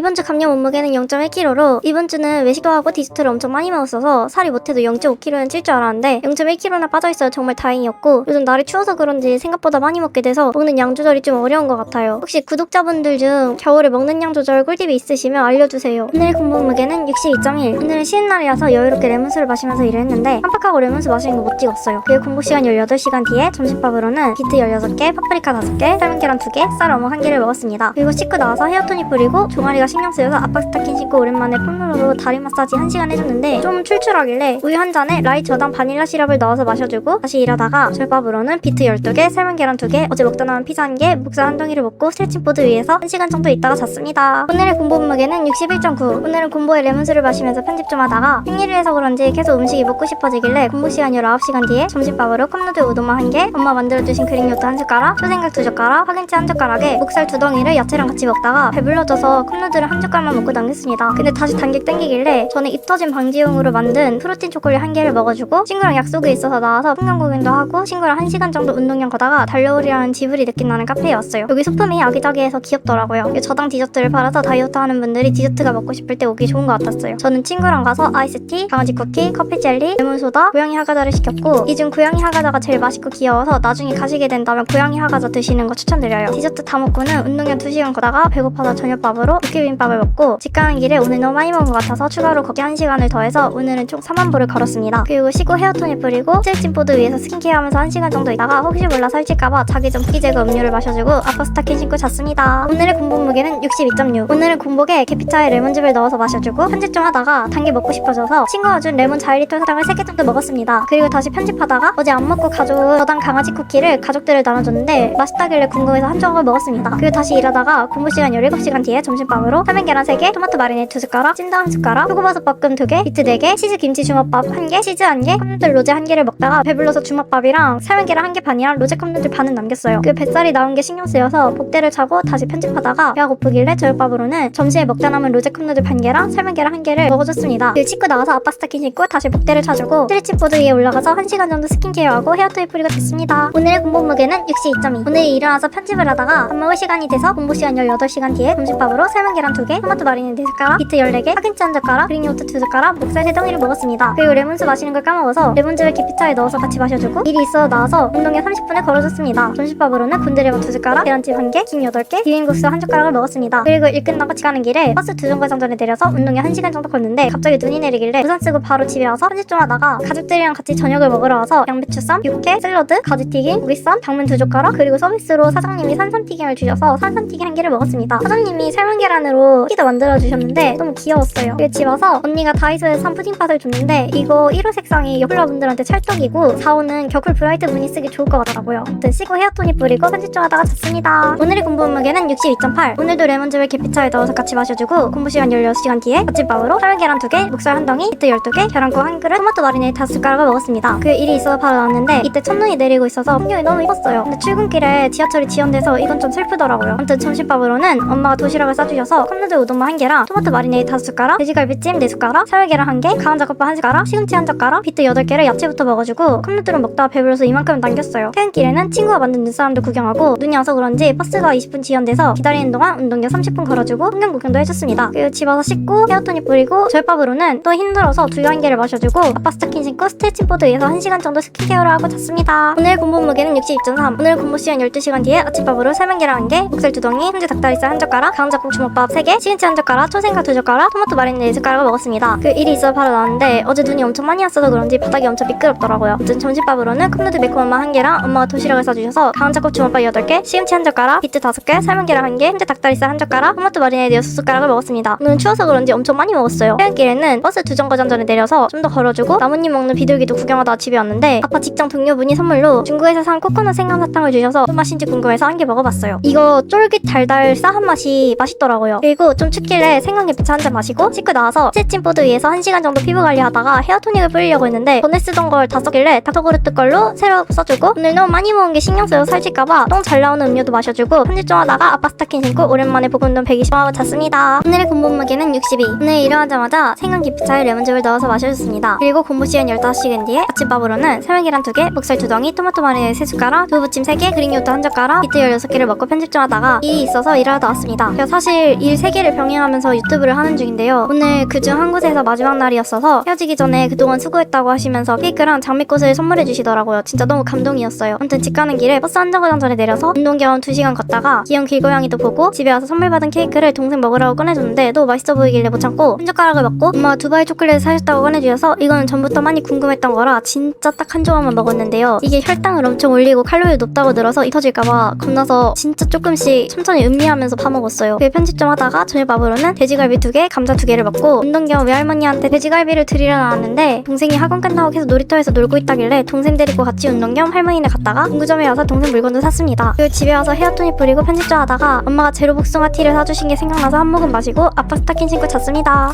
이번 주 감량 몸무게는 0.1kg로 이번 주는 외식도 하고 디저트를 엄청 많이 먹었어서 살이 못해도 0.5kg는 찔 줄 알았는데 0.1kg나 빠져있어요. 정말 다행이었고 요즘 날이 추워서 그런지 생각보다 많이 먹게 돼서 먹는 양 조절이 좀 어려운 것 같아요. 혹시 구독자분들 중 겨울에 먹는 양 조절 꿀팁이 있으시면 알려주세요. 오늘 공부 몸무게는 62.1 오늘은 쉬는 날이라서 여유롭게 레몬수를 마시면서 일을 했는데 깜빡하고 레몬수 마시는 거 못 찍었어요. 그리고 공부 시간 18시간 뒤에 점심밥으로는 비트 16개, 파프리카 5개, 삶은 계란 2개, 쌀 어묵 1개를 먹었습니다. 그리고 씻고 나와서 헤어토닉 뿌리고 종아리가 신경 쓰여서 압박 스타킹 신고 오랜만에 폼롤러로 다리 마사지 1시간 해줬는데 좀 출출하길래 우유 한 잔에 라이 저당 바닐라 시럽을 넣어서 마셔주고 다시 일하다가 절밥으로는 비트 12개, 삶은 계란 2개, 어제 먹다 남은 피자 1개, 목살 한 덩이를 먹고 스트레칭 보드 위에서 1시간 정도 있다가 잤습니다. 오늘의 공부 몸무게는 61.9 오늘은 공부에 레몬수를 마시면서 편집 좀 하다가 생일을 해서 그런지 계속 음식이 먹고 싶어지길래 공부 시간 19시간 뒤에 점심밥으로 컵누들 우동마 1개, 엄마 만들어주신 그릭 요트 한 숟가락, 초생각 두 젓가락, 파김치 한 젓가락에 목살 두 덩이를 야채랑 같이 먹다가 배불러져서 컵누들 을 한 젓갈만 먹고 남겼습니다. 근데 다시 단객 땡기길래 저는 입 터짐 방지용으로 만든 프로틴 초콜릿 한 개를 먹어주고 친구랑 약속이 있어서 나와서 풍경 구경도 하고 친구랑 한 시간 정도 운동량 걷다가 달려오리라는 지브리 느낌 나는 카페에 왔어요. 여기 소품이 아기자기해서 귀엽더라고요. 이 저당 디저트를 팔아서 다이어트 하는 분들이 디저트가 먹고 싶을 때 오기 좋은 것 같았어요. 저는 친구랑 가서 아이스티, 강아지 쿠키, 커피 젤리, 레몬 소다, 고양이 하가자를 시켰고 이 중 고양이 하가자가 제일 맛있고 귀여워서 나중에 가시게 된다면 고양이 하가자 드시는 거 추천드려요. 디저트 다 먹고는 운동량 2시간 걷다가 배고파서 저녁밥으로 도끼 비빔밥을 먹고 집 가는 길에 오늘 너무 많이 먹은 것 같아서 추가로 걷기 1시간을 더해서 오늘은 총 4만 보를 걸었습니다. 그리고 씻고 헤어토닉 뿌리고 스트레칭 보드 위에서 스킨케어 하면서 1시간 정도 있다가 혹시 몰라 살찔까봐 자기 전 피기 제거 음료를 마셔주고 아빠 스타킹 신고 잤습니다. 오늘의 공복 무게는 62.6 오늘은 공복에 계피차에 레몬즙을 넣어서 마셔주고 편집 좀 하다가 단 게 먹고 싶어져서 친구가 준 레몬 자일리톨 사탕을 3개 정도 먹었습니다. 그리고 다시 편집하다가 어제 안 먹고 가져온 저당 강아지 쿠키를 가족들을 나눠줬는데 맛있다길래 궁금해서 한 조각을 먹었습니다. 그리고 다시 일하다가 공부 시간 17시간 뒤에 점심밥 으로 삶은 계란 3개, 토마토 마리네 2숟가락, 찐다 한 숟가락, 표고버섯 볶음 2개, 비트 4개, 치즈 김치 주먹밥 1개, 치즈 1개, 컵누들 로제 1개를 먹다가 배불러서 주먹밥이랑 삶은 계란 1개 반이랑 로제 컵누들 반은 남겼어요. 그 뱃살이 나온 게 신경 쓰여서 복대를 차고 다시 편집하다가 배가 고프길래 저녁밥으로는 점심에 먹다 남은 로제 컵누들 반 개랑 삶은 계란 1개를 먹어줬습니다. 그리고 씻고 나와서 아빠 스타킹 신고 다시 복대를 차주고 스트레칭 보드 위에 올라가서 1시간 정도 스킨케어하고 헤어토이 뿌리고 됐습니다. 오늘의 공복 무게는 62.2 오늘 일어나서 편집을 하다가 밥 먹을 시간이 돼서 공부 시간 18시간 뒤에 점심밥으로 삶은 계란 2개, 토마토 마리네 4숟가락, 비트 14개, 파김치 한 젓가락, 그릭요트 2숟가락, 목살 3덩이를 먹었습니다. 그리고 레몬수 마시는 걸 까먹어서 레몬즙을 계피차에 넣어서 같이 마셔주고 일이 있어 나와서 운동에 30분을 걸어줬습니다. 점심밥으로는 군대레몬 2숟가락, 계란찜 1개, 김 8개, 비빔국수 한 젓가락을 먹었습니다. 그리고 일 끝나고 집 가는 길에 버스 두 정거장 전에 내려서 운동에 1시간 정도 걷는데 갑자기 눈이 내리길래 우산 쓰고 바로 집에 와서 편집 좀 하다가 가족들이랑 같이 저녁을 먹으러 와서 양배추쌈, 육회, 샐러드, 가지튀김, 고기쌈, 당면 두 젓가락 그리고 서비스로 사장님이 산삼튀김을 주셔서 산삼튀김 한 개를 먹었습니다. 사장님이 삶은 계란 으로 쿠키도 만들어 주셨는데 너무 귀여웠어요. 그리고 집 와서 언니가 다이소에서 산 푸딩팟을 줬는데 이거 1호 색상이 여플러분들한테 찰떡이고 4호는 겨쿨 브라이트 무늬 쓰기 좋을 것 같더라고요. 아무튼 씻고 헤어토닉 뿌리고 편집 좀 하다가 잤습니다. 오늘의 공부 몸무게는 62.8 오늘도 레몬즙을 계피차에 넣어서 같이 마셔주고 공부 시간 16시간 뒤에 아침밥으로 삶은 계란 2개, 목살 한 덩이, 비트 12개, 계란국 한 그릇, 토마토 마리네 5숟가락을 먹었습니다. 그 일이 있어서 바로 나왔는데 이때 첫눈이 내리고 있어서 풍경이 너무 이뻤어요. 근데 출근길에 지하철이 지연돼서 이건 좀 슬프더라고요. 아무튼 점심밥으로는 엄마가 도시락을 싸주셔서 컵누들 우동마 한 개랑 토마토 마리네 5숟가락, 돼지갈비찜 4숟가락, 살계란 한 개, 가한작업밥 한 숟가락, 시금치 한 젓가락, 비트 8개를 야채부터 먹어주고 컵누들은 먹다가 배불러서 이만큼 남겼어요. 퇴근길에는 친구가 만든 눈사람도 구경하고 눈이 와서 그런지 버스가 20분 지연돼서 기다리는 동안 운동량 30분 걸어주고 풍경 구경도 해줬습니다. 그리고 집 와서 씻고 헤어토닉 뿌리고 절밥으로는 또 힘들어서 두유 한 개를 마셔주고 아빠 스타킹 신고 스트레칭 보드 위에서 1시간 정도 스킨케어를 하고 잤습니다. 오늘 공부 무게는 62.3 오늘 공부 시간 12시간 뒤에 아침밥으로 삶은 계란 한 개, 목살 두 덩이, 훈제 닭다리살 한 젓가락, 강작국 주먹밥 3개, 시금치 한 젓가락, 초생각 두 젓가락, 토마토 마리네 4숟가락을 먹었습니다. 그 일이 있어 바로 나왔는데 어제 눈이 엄청 많이 왔어서 그런지 바닥이 엄청 미끄럽더라고요. 아무튼 점심밥으로는 컵누들 매콤 엄마 한 개랑 엄마가 도시락을 싸주셔서 강작국 주먹밥 8개, 시금치 한 젓가락, 비트 5개, 삶은 계란 한 개, 훈제 닭다리살 한 젓가락, 토마토 마리네 6숟가락을 먹었습니다. 오늘은 추워서 그런지 엄청 많이 먹었어요. 퇴근길에는 버스 두 정거장 전에 내려서 좀 더 걸어주고 나뭇잎 먹는 비둘기도 구경하다 집에 왔는데 아빠 직장 동료분이 선물로 중국에서 산 코코넛 생강 사탕을 주셔서 무슨 맛인지 궁금해서 한 개 먹어봤어요. 이거 쫄깃 달달 싸한 맛이 맛있더라고요. 그리고 좀 춥길래 생강잎차 한잔 마시고 씻고 나와서 스트레칭 보드 위에서 한 시간 정도 피부 관리하다가 헤어토닉을 뿌리려고 했는데 전에 쓰던 걸다 썼길래 닥터그루트 걸로 새로 써주고 오늘 너무 많이 먹은 게 신경 쓰여 살찔까봐 똥 잘 나오는 음료도 마셔주고 편집 좀 하다가 아빠 스타킹 신고 오랜만에 복운동 120하고 잤습니다. 오늘의 공복 무게는 62 오늘 일어나자마자 생강 기피차에 레몬즙을 넣어서 마셔줬습니다. 그리고 공부 시간 15시간 뒤에 아침밥으로는 삶은계란 2개, 목살 2덩이, 토마토 마리네 3숟가락, 두부찜 3개, 그릭요트 한 젓가락, 비트 16개를 먹고 편집 좀 하다가 일이 있어서 일하러 나왔습니다. 제가 사실 일일 3개를 병행하면서 유튜브를 하는 중인데요. 오늘 그중 한 곳에서 마지막 날이었어서 헤어지기 전에 그동안 수고했다고 하시면서 케이크랑 장미꽃을 선물해 주시더라고요. 진짜 너무 감동이었어요. 아무튼 집 가는 길에 버스 한 정거장 전에 내려서 운동 겸 2시간 걷다가 귀여운 길고양이도 보고 집에 와서 선물 받은 케이크를 동생 먹으라고 꺼내줬는데 너무 맛있어 보이길래 못 참고 한 젓가락을 먹고 엄마가 두바이 초콜릿 사줬다고 꺼내주셔서 이거는 전부터 많이 궁금했던 거라 진짜 딱 한 조각만 먹었는데요. 이게 혈당을 엄청 올리고 칼로리 높다고 들어서 이 터질까봐 겁나서 진짜 조금씩 천천히 음미하면서 파먹었어요. 그게 편집 좀 하다 가 저녁밥으로는 돼지갈비 두 개, 감자 두 개를 먹고 운동 겸 외할머니한테 돼지갈비를 드리러 나왔는데 동생이 학원 끝나고 계속 놀이터에서 놀고 있다길래 동생 데리고 같이 운동 겸 할머니네 갔다가 문구점에 와서 동생 물건도 샀습니다. 그리고 집에 와서 헤어 토닉 뿌리고 편집 좀 하다가 엄마가 제로 복숭아 티를 사주신 게 생각나서 한 모금 마시고 아빠 스타킹 신고 잤습니다.